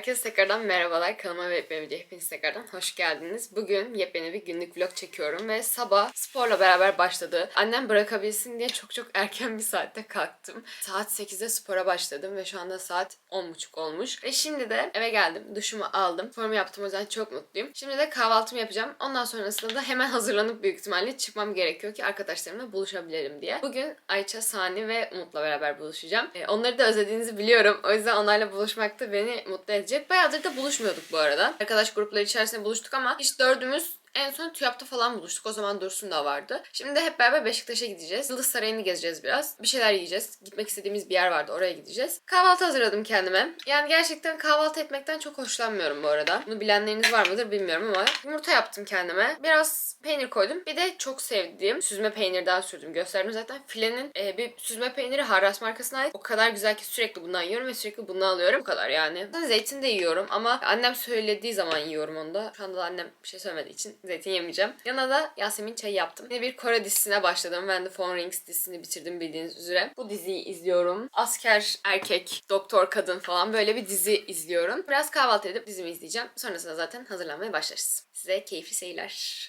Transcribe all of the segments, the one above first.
Herkese tekrardan merhabalar. Kanalıma ve yepyeni video hepiniz tekrardan hoş geldiniz. Bugün yepyeni bir günlük vlog çekiyorum ve sabah sporla beraber başladı. Annem bırakabilsin diye çok çok erken bir saatte kalktım. Saat 8'de spora başladım ve şu anda saat 10.30 olmuş. Ve şimdi de eve geldim. Duşumu aldım. Sporumu yaptım o yüzden çok mutluyum. Şimdi de kahvaltımı yapacağım. Ondan sonrasında da hemen hazırlanıp büyük ihtimalle çıkmam gerekiyor ki arkadaşlarımla buluşabilirim diye. Bugün Ayça, Sani ve Umut'la beraber buluşacağım. Ee, onları da özlediğinizi biliyorum. O yüzden onlarla buluşmak da beni mutlu edecek. Bayağıdır da buluşmuyorduk bu arada. Arkadaş grupları içerisinde buluştuk ama hiç dördümüz en son TÜYAP'ta falan buluştuk. O zaman Dursun da vardı. Şimdi de hep beraber Beşiktaş'a gideceğiz. Yıldız Sarayı'nı gezeceğiz biraz. Bir şeyler yiyeceğiz. Gitmek istediğimiz bir yer vardı. Oraya gideceğiz. Kahvaltı hazırladım kendime. Yani gerçekten kahvaltı etmekten çok hoşlanmıyorum bu arada. Bunu bilenleriniz var mıdır bilmiyorum ama yumurta yaptım kendime. Biraz peynir koydum. Bir de çok sevdiğim süzme peynirden sürdüm. Gösterdim zaten. Filenin e, bir süzme peyniri Harras markasına ait. O kadar güzel ki sürekli bundan yiyorum ve sürekli bundan alıyorum. Bu kadar yani. Zaten zeytin de yiyorum ama annem söylediği zaman yiyorum onu da. Şu anda da annem bir şey söylemediği için zeytin yemeyeceğim. Yanına da Yasemin çayı yaptım. Yine bir Kore dizisine başladım. Ben de Phone Rings dizisini bitirdim bildiğiniz üzere. Bu diziyi izliyorum. Asker, erkek, doktor, kadın falan böyle bir dizi izliyorum. Biraz kahvaltı edip dizimi izleyeceğim. Sonrasında zaten hazırlanmaya başlarız. Size keyifli seyirler.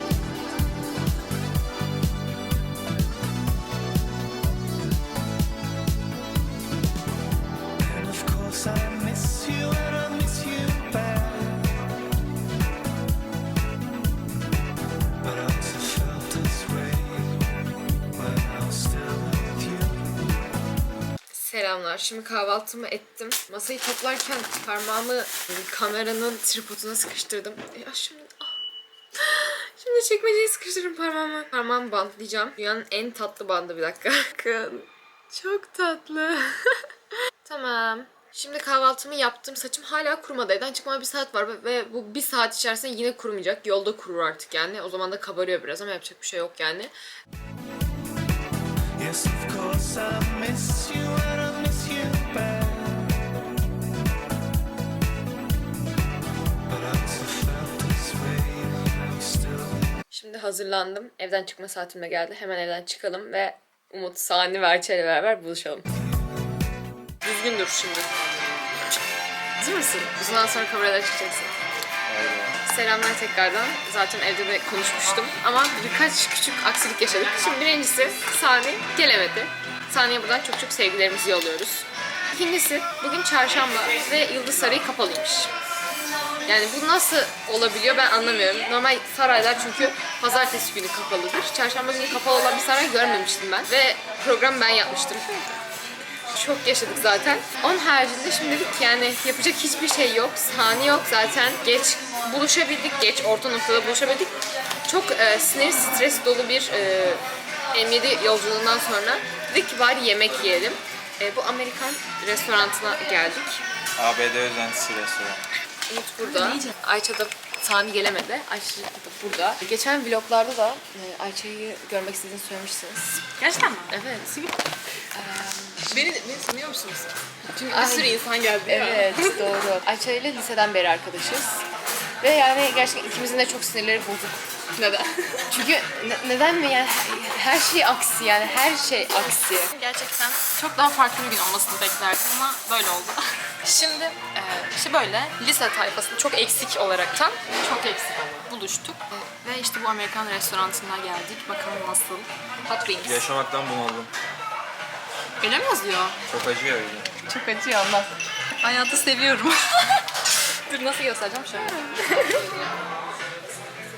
Selamlar. Şimdi kahvaltımı ettim. Masayı toplarken parmağımı kameranın tripoduna sıkıştırdım. Ya şimdi... ah. Şimdi çekmeceyi sıkıştırdım parmağımı. Parmağımı bantlayacağım. Dünyanın en tatlı bandı bir dakika. Bakın. Çok tatlı. tamam. Şimdi kahvaltımı yaptım. Saçım hala kurumadı. Evden çıkmama bir saat var ve bu bir saat içerisinde yine kurumayacak. Yolda kurur artık yani. O zaman da kabarıyor biraz ama yapacak bir şey yok yani. Şimdi hazırlandım. Evden çıkma saatim de geldi. Hemen evden çıkalım ve Umut, Sani ve Ayça ile beraber buluşalım. Düzgün dur şimdi. Hazır mısın? Uzundan sonra kameralara çıkacaksın. Selamlar tekrardan. Zaten evde de konuşmuştum. Ama birkaç küçük aksilik yaşadık. Şimdi birincisi Sani gelemedi. Sani'ye buradan çok çok sevgilerimizi yolluyoruz. İkincisi bugün çarşamba ve Yıldız Sarayı kapalıymış. Yani bu nasıl olabiliyor ben anlamıyorum. Normal saraylar çünkü pazartesi günü kapalıdır. Çarşamba günü kapalı olan bir saray görmemiştim ben. Ve program ben yapmıştım. Çok yaşadık zaten. Onun haricinde şimdi dedik yani yapacak hiçbir şey yok. Sahne yok zaten. Geç buluşabildik. Geç orta noktada buluşabildik. Çok e, sinir, stres dolu bir e, M7 yolculuğundan sonra dedik ki bari yemek yiyelim. E, bu Amerikan restoranına geldik. ABD özentisi restoran. Umut burada. Ayça da Sami gelemedi. Ayça da burada. Geçen vloglarda da e, Ayça'yı görmek istediğini söylemişsiniz. Gerçekten mi? Evet. Beni, beni tanıyor musunuz? Çünkü Ay. bir sürü insan geldi ya. Evet doğru. Ayça ile liseden beri arkadaşız. Ve yani gerçekten ikimizin de çok sinirleri bozuk. Neden? Çünkü ne- neden mi yani her şey aksi yani her şey aksi. Gerçekten çok daha farklı bir gün olmasını beklerdim ama böyle oldu. Şimdi e, işte böyle lise tayfasında çok eksik olaraktan çok eksik buluştuk. E, Ve işte bu Amerikan restoranına geldik. Bakalım nasıl. Hot Wings. Yaşamaktan bunaldım. Öyle mi yazıyor? Çok acıyor öyle. Çok acıyor anlat. Hayatı seviyorum. Dur nasıl göstereceğim şöyle.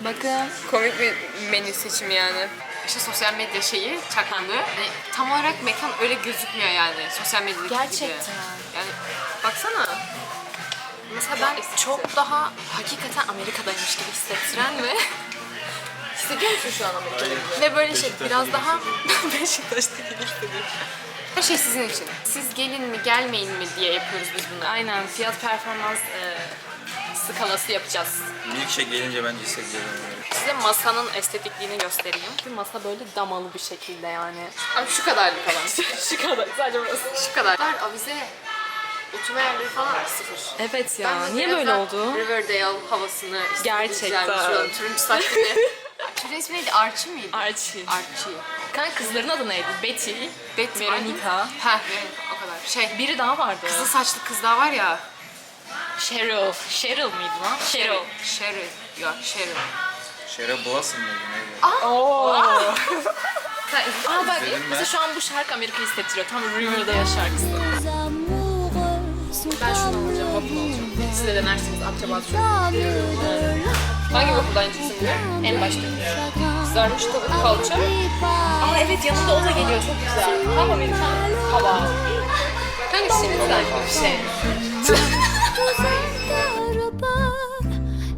Bakın. Komik bir menü seçimi yani. İşte sosyal medya şeyi çaklandı. Yani tam olarak mekan öyle gözükmüyor yani sosyal medyadaki gibi. Gerçekten. Yani baksana. Mesela ben çok daha hakikaten Amerika'daymış gibi hissettiren ve Hissediyor musun şu an Amerika'da? ve böyle şey biraz daha Beşiktaş'ta Her şey sizin için. Siz gelin mi gelmeyin mi diye yapıyoruz biz bunu. Aynen fiyat performans e, skalası yapacağız. Milkshake gelince bence böyle. Size masanın estetikliğini göstereyim. Bir masa böyle damalı bir şekilde yani. Abi şu kadarlık falan. Şu kadar sadece burası. şu kadar. Ben avize oturma yerleri falan sıfır. Evet ya. Ben Niye böyle oldu? Riverdale havasını Gerçekten. Şuranın turuncu saçlı ismi neydi? Archie miydi? Archie. Archie. Kanka kızların adı neydi? Betty, Betty Veronica. Ha, o kadar. Şey, Biri daha vardı. kızıl saçlı kız daha var ya. Cheryl. Cheryl mıydı lan? Cheryl. Cheryl. Yok Cheryl. Şere Boğaz'ın mıydı neydi? Oo. Aa bak ben. mesela şu an bu şarkı Amerika hissettiriyor. Tam Riverdale şarkısı. Ben şunu alacağım, waffle alacağım. Siz de denersiniz akçabat şu. Hangi waffle'dan çıksın bu? En başta. Kızarmış tavuk kalça. Aa evet yanında o da geliyor çok güzel. Tam Amerikan hava. Hangisi güzel bir şey?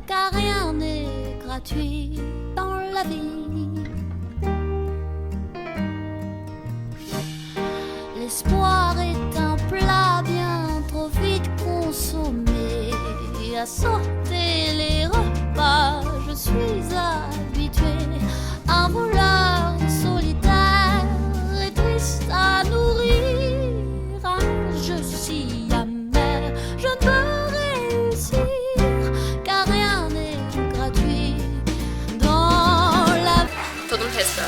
Car rien n'est gratuit dans la vie. L'espoir est un plat bien trop vite consommé. Repas, je suis habituée. Un voleur solitaire et triste à nourrir. Un jeu si amer, je ne peux réussir. Car rien n'est gratuit dans la vie. Tadım testi.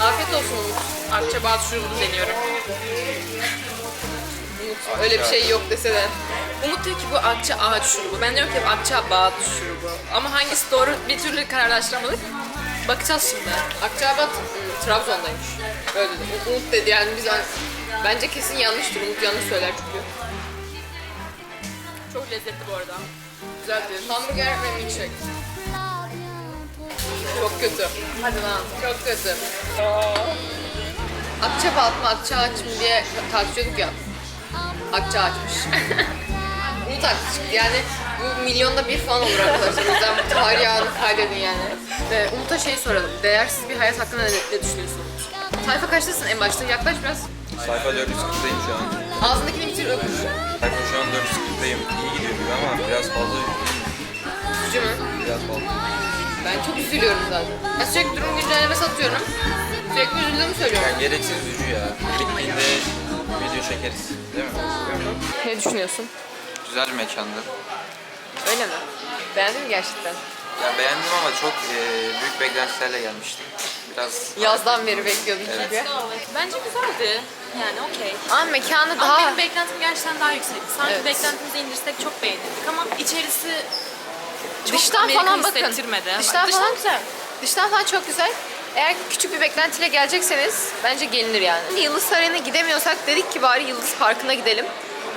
Afiyet olsun. Akçabat şurubunu deniyorum. Öyle bir şey yok dese de. Umut diyor ki bu akça ağaç şurubu. Ben diyorum ki akçabat şurubu. Ama hangisi doğru bir türlü kararlaştıramadık. Bakacağız şimdi. Akçabat ım, Trabzon'daymış. Öyle dedi. Umut dedi yani biz bence kesin yanlıştır. Umut yanlış söyler çünkü. Çok lezzetli bu arada. Güzel diyor. Hamburger ve milkshake. Çok kötü. Hadi lan. Çok kötü. Akçabat mı Akçaaç mı diye tartışıyorduk ya. Akçaaçmış. Umut haklı çıktı. Yani bu milyonda bir falan olur arkadaşlar. O yüzden bu tarih anı kaydedin yani. Ve Umut'a şey soralım. Değersiz bir hayat hakkında ne, ne düşünüyorsun? Sayfa kaçtasın en başta? Yaklaş biraz. Sayfa 440'dayım şu an. Ağzındakini bitir öpür. Sayfa şu an 440'dayım. İyi gidiyor gibi ama biraz fazla Üzücü mü? biraz fazla. Ben çok üzülüyorum zaten. Ben sürekli durum güncelleme satıyorum. Sürekli üzüldüğümü söylüyorum. Yani gereksiz üzücü ya. Bittiğinde video çekeriz. Değil mi? Ne düşünüyorsun? Güzel bir mekandı. Öyle mi? Beğendin mi gerçekten? Ya beğendim ama çok e, büyük beklentilerle gelmiştim. Biraz Yazdan beri bekliyordum Evet. çünkü. Bence güzeldi. Yani okey. Ama mekanı Ama daha... benim beklentim gerçekten daha yüksekti. Sanki Evet. beklentimizi indirsek çok beğenirdik ama içerisi çok Dıştan Amerikan falan bakın. hissettirmedi. Dıştan Dıştan falan- güzel. Dıştan falan çok güzel. Eğer küçük bir beklentiyle gelecekseniz bence gelinir yani. Yıldız Sarayı'na gidemiyorsak dedik ki bari Yıldız Parkı'na gidelim.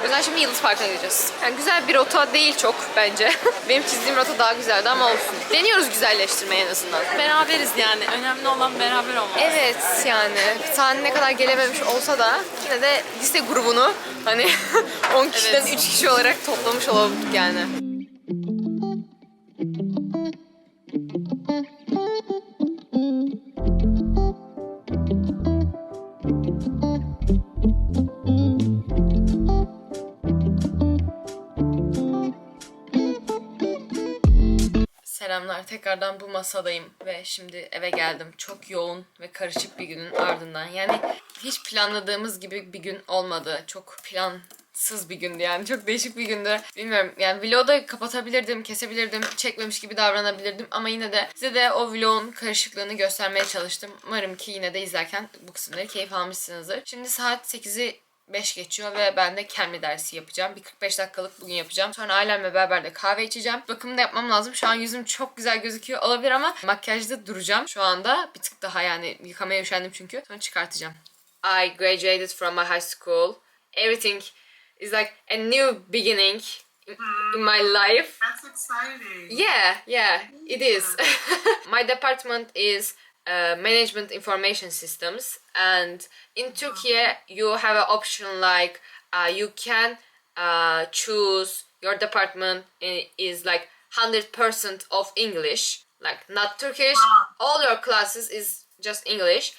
O yüzden şimdi Yıldız Parkı'na gideceğiz. Yani güzel bir rota değil çok bence. Benim çizdiğim rota daha güzeldi ama olsun. Deniyoruz güzelleştirmeyi en azından. Beraberiz yani. Önemli olan beraber olmak. Evet yani sahne ne kadar gelememiş olsa da yine de lise grubunu hani 10 kişiden Evet. 3 kişi olarak toplamış olabildik yani. Tekrardan bu masadayım ve şimdi eve geldim. Çok yoğun ve karışık bir günün ardından. Yani hiç planladığımız gibi bir gün olmadı. Çok plansız bir gündü yani. Çok değişik bir gündü. Bilmiyorum yani vlogu da kapatabilirdim, kesebilirdim, çekmemiş gibi davranabilirdim. Ama yine de size de o vlogun karışıklığını göstermeye çalıştım. Umarım ki yine de izlerken bu kısımları keyif almışsınızdır. Şimdi saat 8'i 5 geçiyor ve ben de kendi dersi yapacağım. Bir 45 dakikalık bugün yapacağım. Sonra ailemle beraber de kahve içeceğim. Bakımı da yapmam lazım. Şu an yüzüm çok güzel gözüküyor olabilir ama makyajda duracağım. Şu anda bir tık daha yani yıkamaya üşendim çünkü. Sonra çıkartacağım. I graduated from my high school. Everything is like a new beginning in, my life. That's exciting. Yeah, yeah, it is. My department is uh, management information systems, and in Turkey you have an option like uh, you can uh, choose your department is like hundred percent of English, like not Turkish. All your classes is just English,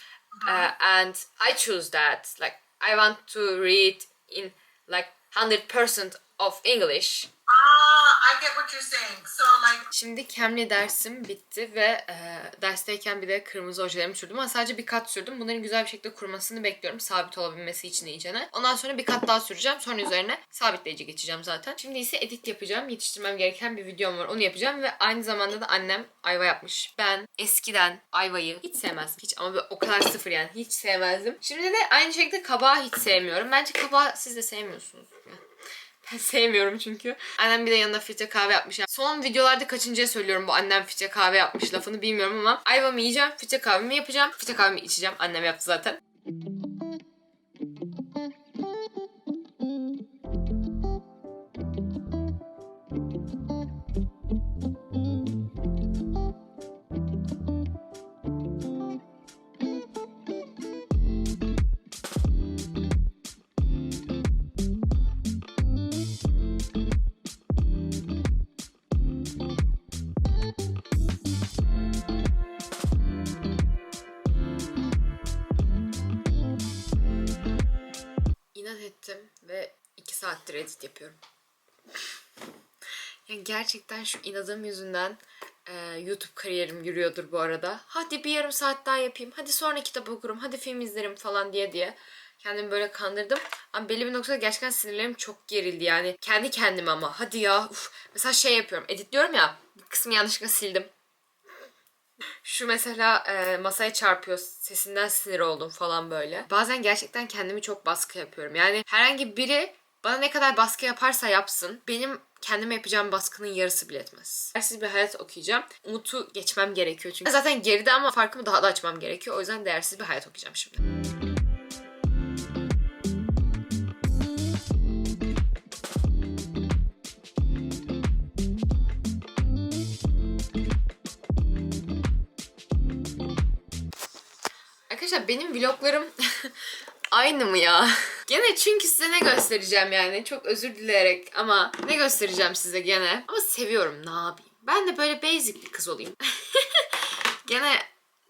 uh, and I choose that. Like I want to read in like hundred percent of English. Ah, I get what you're saying. So like Şimdi Cambly dersim bitti ve e, dersteyken bir de kırmızı ojelerimi sürdüm ama sadece bir kat sürdüm. Bunların güzel bir şekilde kurumasını bekliyorum. Sabit olabilmesi için iyicene. Ondan sonra bir kat daha süreceğim. Sonra üzerine sabitleyici geçeceğim zaten. Şimdi ise edit yapacağım. Yetiştirmem gereken bir videom var. Onu yapacağım ve aynı zamanda da annem ayva yapmış. Ben eskiden ayvayı hiç sevmezdim. Hiç ama o kadar sıfır yani. Hiç sevmezdim. Şimdi de aynı şekilde kabağı hiç sevmiyorum. Bence kabağı siz de sevmiyorsunuz. Yani. Sevmiyorum çünkü. Annem bir de yanına filtre kahve yapmış. Son videolarda kaçıncıya söylüyorum bu annem filtre kahve yapmış lafını bilmiyorum ama ayvamı yiyeceğim, filtre kahvemi yapacağım, filtre kahvemi içeceğim. Annem yaptı zaten. Edit yapıyorum. Yani gerçekten şu inadım yüzünden e, YouTube kariyerim yürüyordur bu arada. Hadi bir yarım saat daha yapayım. Hadi sonra kitap okurum. Hadi film izlerim falan diye diye. Kendimi böyle kandırdım. Ama belli bir noktada gerçekten sinirlerim çok gerildi yani. Kendi kendime ama. Hadi ya. Uf. Mesela şey yapıyorum. Editliyorum ya. Bir kısmı yanlışlıkla sildim. Şu mesela e, masaya çarpıyor sesinden sinir oldum falan böyle. Bazen gerçekten kendimi çok baskı yapıyorum. Yani herhangi biri bana ne kadar baskı yaparsa yapsın benim kendime yapacağım baskının yarısı bile etmez. Değersiz bir hayat okuyacağım. Umut'u geçmem gerekiyor çünkü. Zaten geride ama farkımı daha da açmam gerekiyor. O yüzden değersiz bir hayat okuyacağım şimdi. Arkadaşlar benim vloglarım aynı mı ya? Gene çünkü size ne göstereceğim yani çok özür dileyerek ama ne göstereceğim size gene? Ama seviyorum ne yapayım? Ben de böyle basic bir kız olayım. gene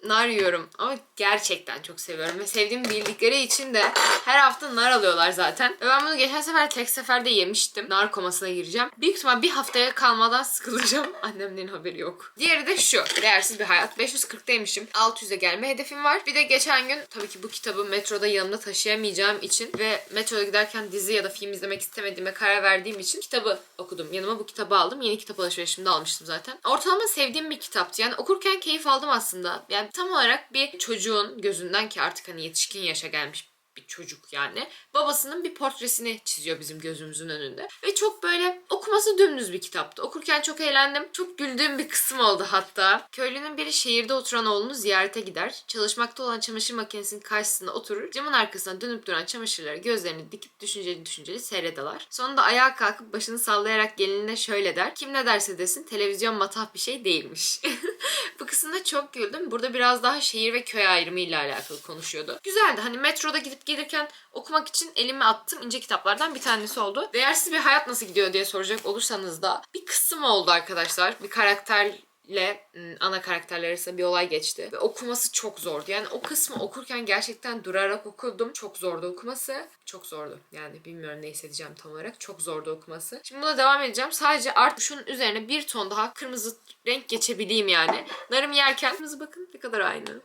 nar yiyorum ama gerçekten çok seviyorum ve sevdiğimi bildikleri için de her hafta nar alıyorlar zaten. Ve ben bunu geçen sefer tek seferde yemiştim. Nar komasına gireceğim. Büyük ihtimal bir haftaya kalmadan sıkılacağım. Annemlerin haberi yok. Diğeri de şu. Değersiz bir hayat. 540'daymışım. 600'e gelme hedefim var. Bir de geçen gün tabii ki bu kitabı metroda yanımda taşıyamayacağım için ve metroda giderken dizi ya da film izlemek istemediğime karar verdiğim için kitabı okudum. Yanıma bu kitabı aldım. Yeni kitap alışverişimde almıştım zaten. Ortalama sevdiğim bir kitaptı. Yani okurken keyif aldım aslında. Yani tam olarak bir çocuğun gözünden ki artık hani yetişkin yaşa gelmiş bir çocuk yani. Babasının bir portresini çiziyor bizim gözümüzün önünde. Ve çok böyle okuması dümdüz bir kitaptı. Okurken çok eğlendim. Çok güldüğüm bir kısım oldu hatta. Köylünün biri şehirde oturan oğlunu ziyarete gider. Çalışmakta olan çamaşır makinesinin karşısında oturur. Camın arkasına dönüp duran çamaşırları gözlerini dikip düşünceli düşünceli seyrederler. Sonunda ayağa kalkıp başını sallayarak gelinine şöyle der. Kim ne derse desin televizyon matah bir şey değilmiş. Bu kısımda çok güldüm. Burada biraz daha şehir ve köy ayrımıyla alakalı konuşuyordu. Güzeldi. Hani metroda gidip gelirken okumak için elime attım ince kitaplardan bir tanesi oldu. Değersiz bir hayat nasıl gidiyor diye soracak olursanız da bir kısım oldu arkadaşlar. Bir karakterle ım, ana karakterler arasında bir olay geçti. Ve okuması çok zordu. Yani o kısmı okurken gerçekten durarak okudum. Çok zordu okuması. Çok zordu. Yani bilmiyorum ne hissedeceğim tam olarak. Çok zordu okuması. Şimdi buna devam edeceğim. Sadece artık şunun üzerine bir ton daha kırmızı renk geçebileyim yani. Narım yerken kırmızı bakın ne kadar aynı.